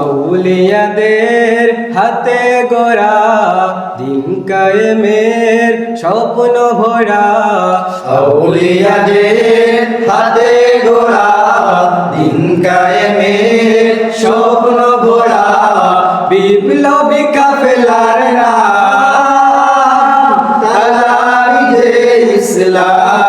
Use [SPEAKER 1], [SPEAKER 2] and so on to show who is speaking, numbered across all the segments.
[SPEAKER 1] আউলিয়াদের হাতে গোরা দিন কায়েমের স্বপ্ন ভরা।
[SPEAKER 2] আউলিয়াদের হাতে গোড়া দিন কায়েমের স্বপ্ন ভরা।
[SPEAKER 1] বিপ্লবী কাফেলার নাম
[SPEAKER 2] ইসলাম।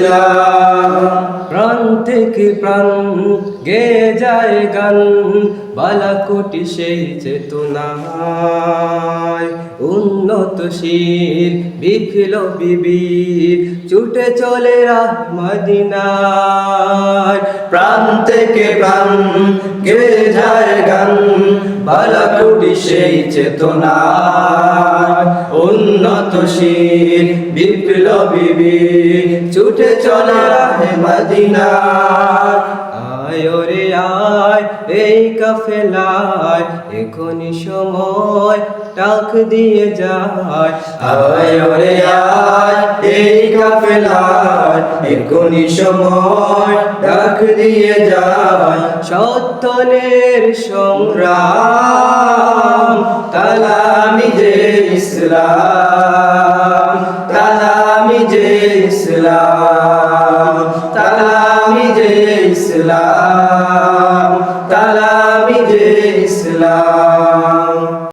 [SPEAKER 2] ইসলাম
[SPEAKER 1] প্রাণ থেকে প্রাণ গে যায় গান, বালাকুটি সেই চেতনায়। উন্নত শির বিপ্লবী বিবির, ছুটে চলে রাহ মদিনায়।
[SPEAKER 2] প্রাণ থেকে প্রাণ গে যায় গান বালাকুটি সেই চেতনা উন্নত শির, বিপ্লবী ছুটে চলে রাহে মদিনা
[SPEAKER 1] আয় রে আয়, এই কাফেলায়, এখনই সময় টাক দিয়ে যায়।
[SPEAKER 2] আয় ওরে আয়, এই কাফেলায়, এখনই সময় ডাক দিয়ে যাওয়া
[SPEAKER 1] সত্যনের সংগ্রাম।
[SPEAKER 2] তালামি যে ইসলাম তালামি যে ইসলাম তালামি যে ইসলাম তালামি যে ইসলাম।